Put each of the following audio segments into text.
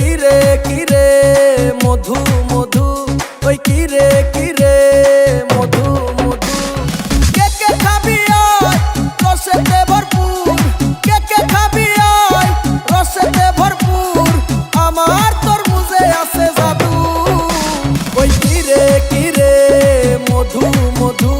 কিরে কিরে, মধু মধু? ওই কিরে কিরে, মধু মধু? কে কে খাবি রসেতে ভরপুর। কে কে খাবি রসেতে ভরপুর। আমার তোর আছে জাদু। ওই কিরে কিরে, মধু মধু?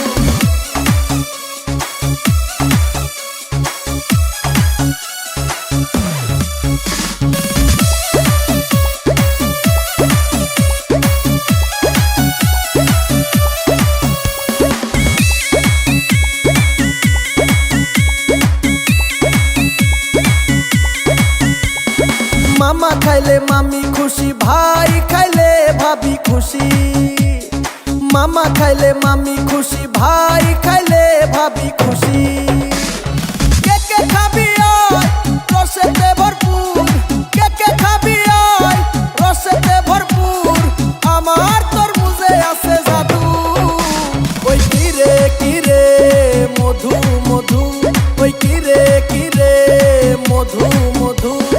মামা খাইলে মামি খুশি, ভাই খাইলে ভাবি খুশি। মামা খাইলে মামি খুশি, ভাই খাইলে ভাবি খুশি। মধু মধু।